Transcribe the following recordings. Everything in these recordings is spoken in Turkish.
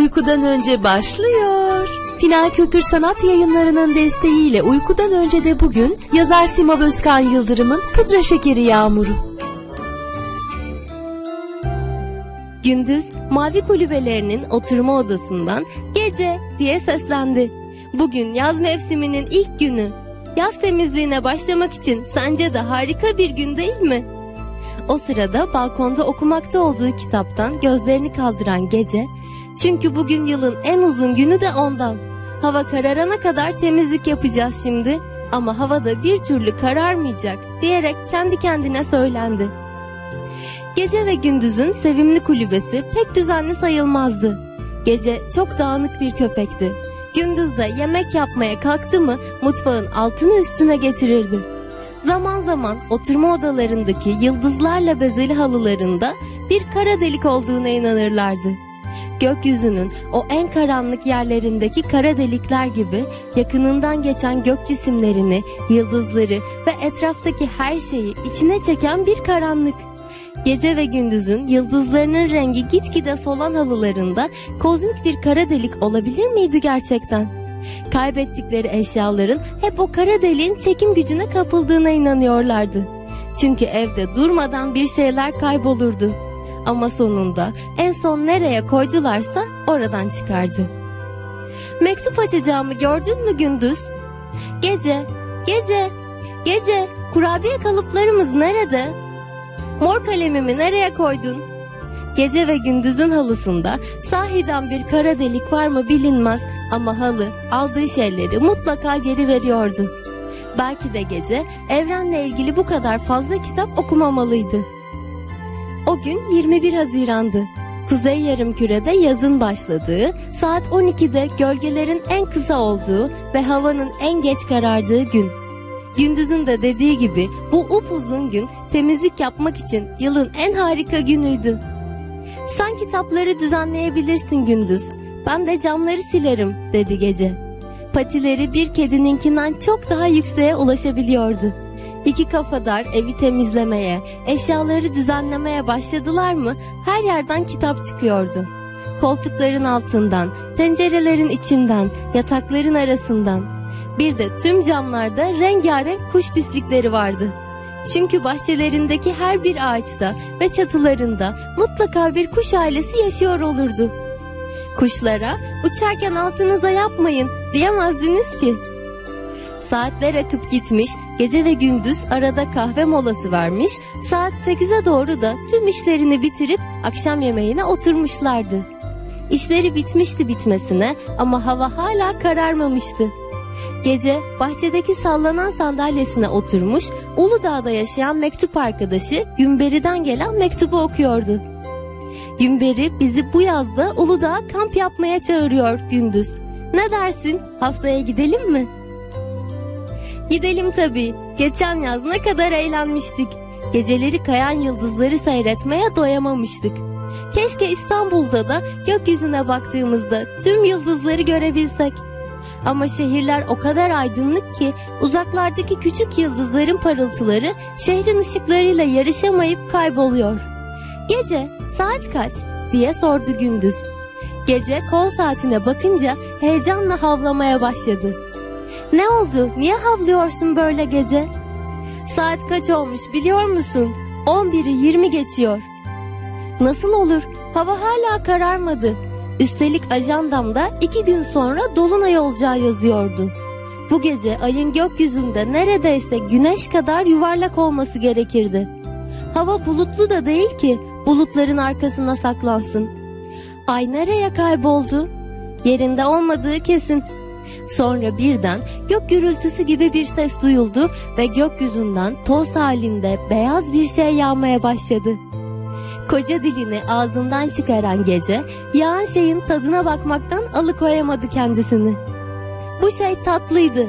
Uykudan önce başlıyor. Final Kültür Sanat Yayınları'nın desteğiyle uykudan önce de bugün yazar Sima Özkan Yıldırım'ın Pudra Şekeri Yağmuru. Gündüz mavi kulübelerinin oturma odasından gece diye seslendi. Bugün yaz mevsiminin ilk günü. Yaz temizliğine başlamak için sence de harika bir gün değil mi? O sırada balkonda okumakta olduğu kitaptan gözlerini kaldıran gece, çünkü bugün yılın en uzun günü de ondan. Hava kararana kadar temizlik yapacağız şimdi ama havada bir türlü kararmayacak diyerek kendi kendine söylendi. Gece ve gündüzün sevimli kulübesi pek düzenli sayılmazdı. Gece çok dağınık bir köpekti. Gündüz de yemek yapmaya kalktı mı mutfağın altını üstüne getirirdi. Zaman zaman oturma odalarındaki yıldızlarla bezeli halılarında bir kara delik olduğuna inanırlardı. Gökyüzünün o en karanlık yerlerindeki kara delikler gibi yakınından geçen gök cisimlerini, yıldızları ve etraftaki her şeyi içine çeken bir karanlık. Gece ve gündüzün yıldızlarının rengi gitgide solan halılarında kozmik bir kara delik olabilir miydi gerçekten? Kaybettikleri eşyaların hep o kara deliğin çekim gücüne kapıldığına inanıyorlardı. Çünkü evde durmadan bir şeyler kaybolurdu. Ama sonunda en son nereye koydularsa oradan çıkardı. Mektup açacağımı gördün mü gündüz? Gece, gece, gece kurabiye kalıplarımız nerede? Mor kalemimi nereye koydun? Gece ve gündüzün halısında sahiden bir kara delik var mı bilinmez ama halı aldığı şeyleri mutlaka geri veriyordu. Belki de gece evrenle ilgili bu kadar fazla kitap okumamalıydı. O gün 21 Haziran'dı. Kuzey yarımkürede yazın başladığı, saat 12'de gölgelerin en kısa olduğu ve havanın en geç karardığı gün. Gündüz'ün de dediği gibi bu upuzun gün temizlik yapmak için yılın en harika günüydü. Sen kitapları düzenleyebilirsin Gündüz. Ben de camları silerim dedi gece. Patileri bir kedininkinden çok daha yükseğe ulaşabiliyordu. İki kafadar evi temizlemeye, eşyaları düzenlemeye başladılar mı her yerden kitap çıkıyordu. Koltukların altından, tencerelerin içinden, yatakların arasından. Bir de tüm camlarda rengarenk kuş pislikleri vardı. Çünkü bahçelerindeki her bir ağaçta ve çatılarında mutlaka bir kuş ailesi yaşıyor olurdu. Kuşlara uçarken altınıza yapmayın diyemezdiniz ki. Saatler akıp gitmiş, gece ve gündüz arada kahve molası vermiş, saat 8'e doğru da tüm işlerini bitirip akşam yemeğine oturmuşlardı. İşleri bitmişti bitmesine ama hava hala kararmamıştı. Gece bahçedeki sallanan sandalyesine oturmuş, Uludağ'da yaşayan mektup arkadaşı Gümberi'den gelen mektubu okuyordu. Gümberi bizi bu yazda Uludağ'a kamp yapmaya çağırıyor gündüz. Ne dersin? Haftaya gidelim mi? Gidelim tabii. Geçen yaz ne kadar eğlenmiştik. Geceleri kayan yıldızları seyretmeye doyamamıştık. Keşke İstanbul'da da gökyüzüne baktığımızda tüm yıldızları görebilsek. Ama şehirler o kadar aydınlık ki uzaklardaki küçük yıldızların parıltıları şehrin ışıklarıyla yarışamayıp kayboluyor. Gece saat kaç diye sordu gündüz. Gece kol saatine bakınca heyecanla havlamaya başladı. Ne oldu? Niye havlıyorsun böyle gece? Saat kaç olmuş biliyor musun? 11'i 20 geçiyor. Nasıl olur? Hava hala kararmadı. Üstelik ajandamda iki gün sonra dolunay olacağı yazıyordu. Bu gece ayın gökyüzünde neredeyse güneş kadar yuvarlak olması gerekirdi. Hava bulutlu da değil ki bulutların arkasına saklansın. Ay nereye kayboldu? Yerinde olmadığı kesin. Sonra birden gök gürültüsü gibi bir ses duyuldu ve gökyüzünden toz halinde beyaz bir şey yağmaya başladı. Koca dilini ağzından çıkaran gece yağan şeyin tadına bakmaktan alıkoyamadı kendisini. Bu şey tatlıydı.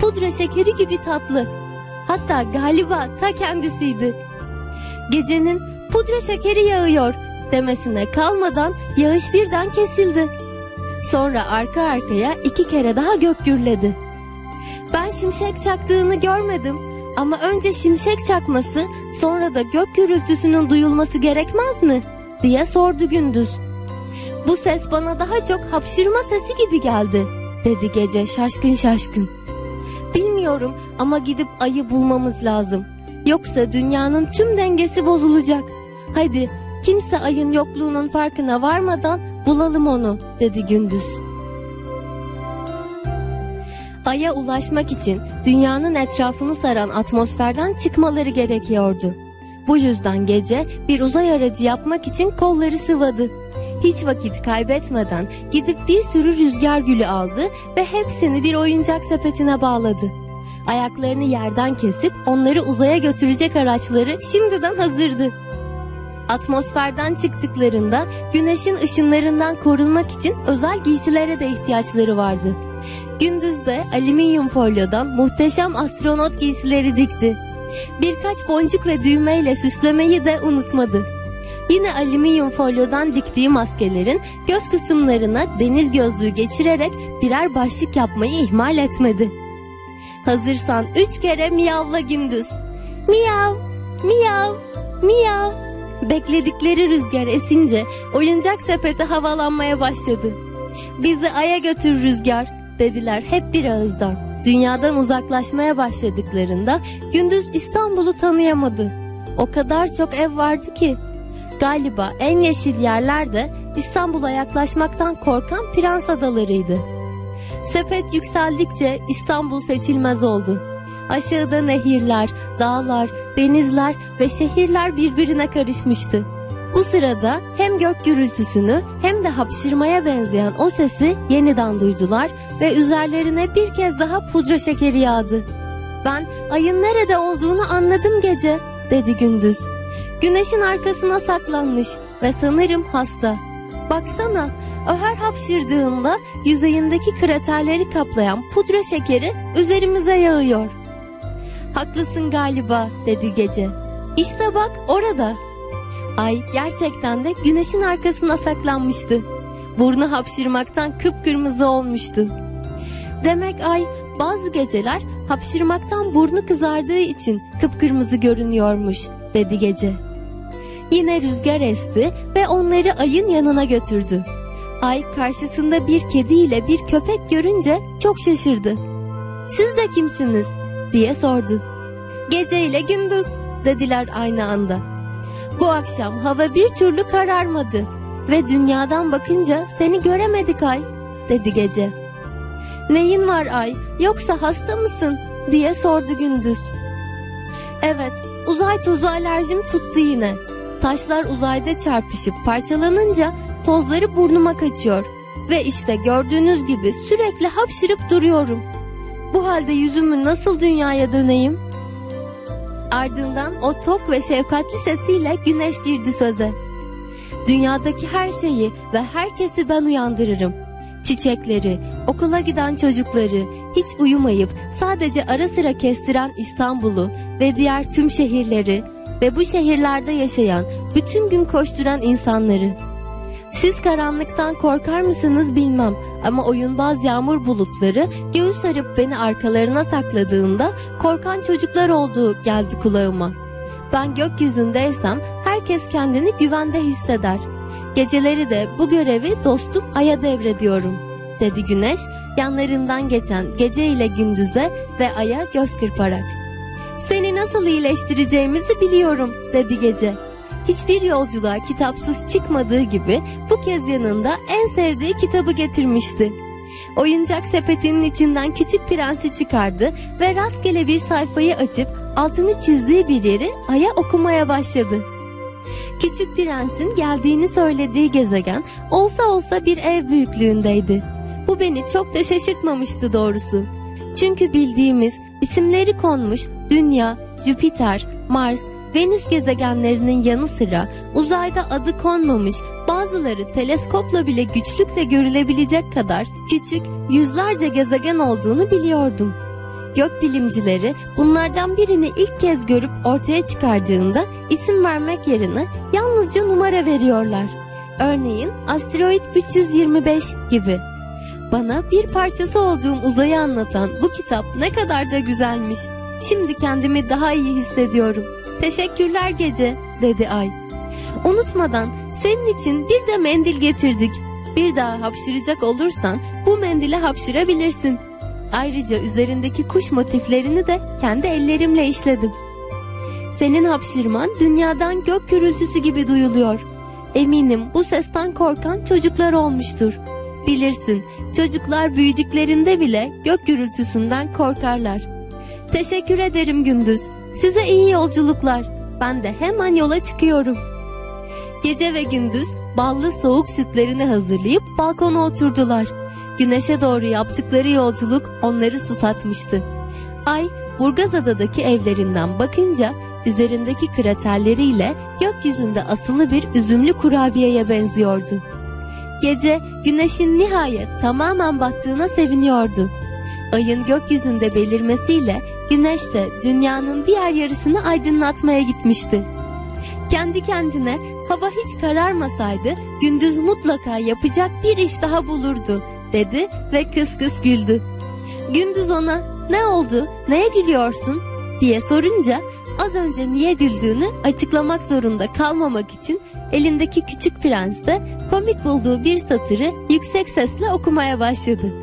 Pudra şekeri gibi tatlı. Hatta galiba ta kendisiydi. Gecenin pudra şekeri yağıyor demesine kalmadan yağış birden kesildi. Sonra arka arkaya iki kere daha gök gürledi. Ben şimşek çaktığını görmedim ama önce şimşek çakması sonra da gök gürültüsünün duyulması gerekmez mi? diye sordu gündüz. Bu ses bana daha çok hapşırma sesi gibi geldi dedi gece şaşkın şaşkın. Bilmiyorum ama gidip ayı bulmamız lazım. Yoksa dünyanın tüm dengesi bozulacak. Hadi kimse ayın yokluğunun farkına varmadan bulalım onu dedi gündüz. Ay'a ulaşmak için dünyanın etrafını saran atmosferden çıkmaları gerekiyordu. Bu yüzden gece bir uzay aracı yapmak için kolları sıvadı. Hiç vakit kaybetmeden gidip bir sürü rüzgar gülü aldı ve hepsini bir oyuncak sepetine bağladı. Ayaklarını yerden kesip onları uzaya götürecek araçları şimdiden hazırdı. Atmosferden çıktıklarında güneşin ışınlarından korunmak için özel giysilere de ihtiyaçları vardı. Gündüz de alüminyum folyodan muhteşem astronot giysileri dikti. Birkaç boncuk ve düğmeyle süslemeyi de unutmadı. Yine alüminyum folyodan diktiği maskelerin göz kısımlarına deniz gözlüğü geçirerek birer başlık yapmayı ihmal etmedi. Hazırsan üç kere miyavla gündüz. Miyav, miyav, miyav. Bekledikleri rüzgar esince oyuncak sepeti havalanmaya başladı. Bizi aya götür rüzgar dediler hep bir ağızdan. Dünyadan uzaklaşmaya başladıklarında gündüz İstanbul'u tanıyamadı. O kadar çok ev vardı ki. Galiba en yeşil yerler de İstanbul'a yaklaşmaktan korkan Prens Adalarıydı. Sepet yükseldikçe İstanbul seçilmez oldu. Aşağıda nehirler, dağlar, denizler ve şehirler birbirine karışmıştı. Bu sırada hem gök gürültüsünü hem de hapşırmaya benzeyen o sesi yeniden duydular ve üzerlerine bir kez daha pudra şekeri yağdı. Ben ayın nerede olduğunu anladım gece, dedi gündüz. Güneşin arkasına saklanmış ve sanırım hasta. Baksana, o her hapşırdığında yüzeyindeki kraterleri kaplayan pudra şekeri üzerimize yağıyor. Haklısın galiba, dedi gece. İşte bak orada. Ay gerçekten de güneşin arkasına saklanmıştı. Burnu hapşırmaktan kıpkırmızı olmuştu. Demek ay bazı geceler hapşırmaktan burnu kızardığı için kıpkırmızı görünüyormuş, dedi gece. Yine rüzgar esti ve onları ayın yanına götürdü. Ay karşısında bir kedi ile bir köpek görünce çok şaşırdı. Siz de kimsiniz? Diye sordu. Gece ile gündüz dediler aynı anda. Bu akşam hava bir türlü kararmadı ve dünyadan bakınca seni göremedik ay dedi gece. Neyin var ay yoksa hasta mısın diye sordu gündüz. Evet uzay tozu alerjim tuttu yine. Taşlar uzayda çarpışıp parçalanınca tozları burnuma kaçıyor. Ve işte gördüğünüz gibi sürekli hapşırıp duruyorum. Bu halde yüzümü nasıl dünyaya döneyim? Ardından o tok ve şefkatli sesiyle güneş girdi söze. Dünyadaki her şeyi ve herkesi ben uyandırırım. Çiçekleri, okula giden çocukları, hiç uyumayıp sadece ara sıra kestiren İstanbul'u ve diğer tüm şehirleri ve bu şehirlerde yaşayan, bütün gün koşturan insanları. Siz karanlıktan korkar mısınız bilmem ama oyunbaz yağmur bulutları göğüs sarıp beni arkalarına sakladığında korkan çocuklar olduğu geldi kulağıma. Ben gökyüzündeysem herkes kendini güvende hisseder. Geceleri de bu görevi dostum Ay'a devrediyorum, dedi güneş yanlarından geçen gece ile gündüze ve Ay'a göz kırparak. Seni nasıl iyileştireceğimizi biliyorum, dedi gece. Hiçbir yolculuğa kitapsız çıkmadığı gibi bu kez yanında en sevdiği kitabı getirmişti. Oyuncak sepetinin içinden küçük prensi çıkardı ve rastgele bir sayfayı açıp altını çizdiği bir yeri aya okumaya başladı. Küçük prensin geldiğini söylediği gezegen olsa olsa bir ev büyüklüğündeydi. Bu beni çok da şaşırtmamıştı doğrusu. Çünkü bildiğimiz isimleri konmuş Dünya, Jüpiter, Mars, Venüs gezegenlerinin yanı sıra uzayda adı konmamış bazıları teleskopla bile güçlükle görülebilecek kadar küçük yüzlerce gezegen olduğunu biliyordum. Gökbilimcileri bunlardan birini ilk kez görüp ortaya çıkardığında isim vermek yerine yalnızca numara veriyorlar. Örneğin asteroid 325 gibi. Bana bir parçası olduğum uzayı anlatan bu kitap ne kadar da güzelmiş. Şimdi kendimi daha iyi hissediyorum. Teşekkürler gece, dedi Ay. Unutmadan senin için bir de mendil getirdik, Bir daha hapşıracak olursan bu mendile hapşırabilirsin. Ayrıca üzerindeki kuş motiflerini de kendi ellerimle işledim. Senin hapşırman dünyadan gök gürültüsü gibi duyuluyor. Eminim bu sesten korkan çocuklar olmuştur. Bilirsin, çocuklar büyüdüklerinde bile gök gürültüsünden korkarlar. Teşekkür ederim Gündüz. Size iyi yolculuklar. Ben de hemen yola çıkıyorum. Gece ve gündüz ballı soğuk sütlerini hazırlayıp balkona oturdular. Güneşe doğru yaptıkları yolculuk onları susatmıştı. Ay Burgazada'daki evlerinden bakınca üzerindeki kraterleriyle gökyüzünde asılı bir üzümlü kurabiyeye benziyordu. Gece güneşin nihayet tamamen battığına seviniyordu. Ayın gökyüzünde belirmesiyle güneş de dünyanın diğer yarısını aydınlatmaya gitmişti. Kendi kendine hava hiç kararmasaydı gündüz mutlaka yapacak bir iş daha bulurdu dedi ve kıs kıs güldü. Gündüz ona ne oldu neye gülüyorsun diye sorunca az önce niye güldüğünü açıklamak zorunda kalmamak için elindeki küçük prens de komik bulduğu bir satırı yüksek sesle okumaya başladı.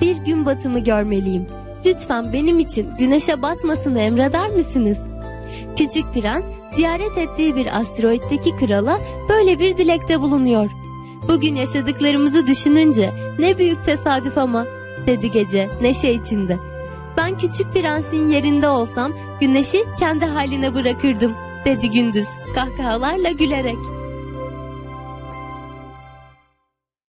Bir gün batımı görmeliyim. Lütfen benim için güneşe batmasını emreder misiniz? Küçük prens ziyaret ettiği bir asteroitteki krala böyle bir dilekte bulunuyor. Bugün yaşadıklarımızı düşününce ne büyük tesadüf ama dedi gece neşe içinde. Ben küçük prensin yerinde olsam güneşi kendi haline bırakırdım dedi gündüz kahkahalarla gülerek.